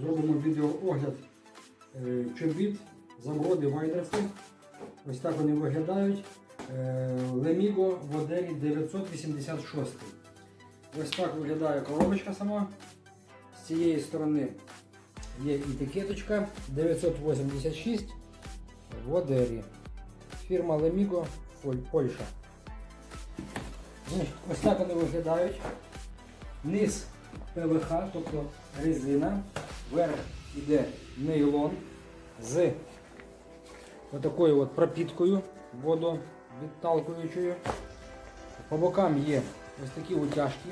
зробимо відеоогляд е, чобіт замроди Вайдерфу. Ось так вони виглядають. Е, Lemigo в моделі 986. Ось так виглядає коробочка сама. З цієї сторони є етикеточка 986 в Одері. Фірма Lemigo Польща. Ось так вони виглядають. Низ ПВХ, тобто резина, верх іде нейлон з отакою от пропіткою водовідталкуючою. По бокам є ось такі утяжки.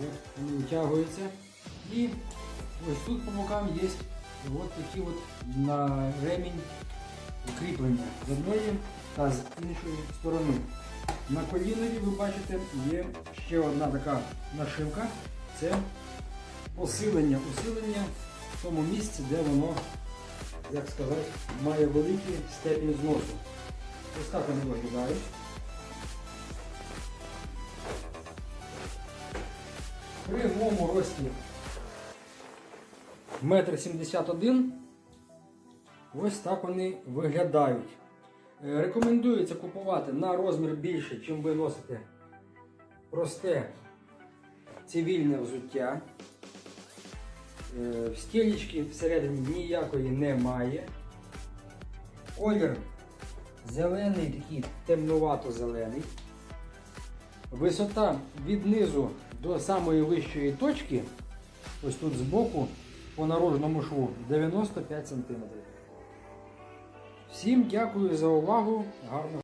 От вони витягуються. І ось тут по бокам є от такі от на ремінь укріплення з одної та з іншої сторони. На колінові ви бачите є ще одна така нашивка. Це посилення. Усилення в тому місці, де воно, як сказати, має великий степінь зносу. Ось так вони виглядають. При моєму рості 1,71 м ось так вони виглядають. Е, Рекомендується купувати на розмір більше, чим ви носите просте цивільне взуття. Е, Стілечки всередині ніякої немає. Колір зелений, такий темнувато-зелений. Висота від низу до самої вищої точки, ось тут збоку, по наружному шву, 95 см. Всім дякую за увагу. Гарного.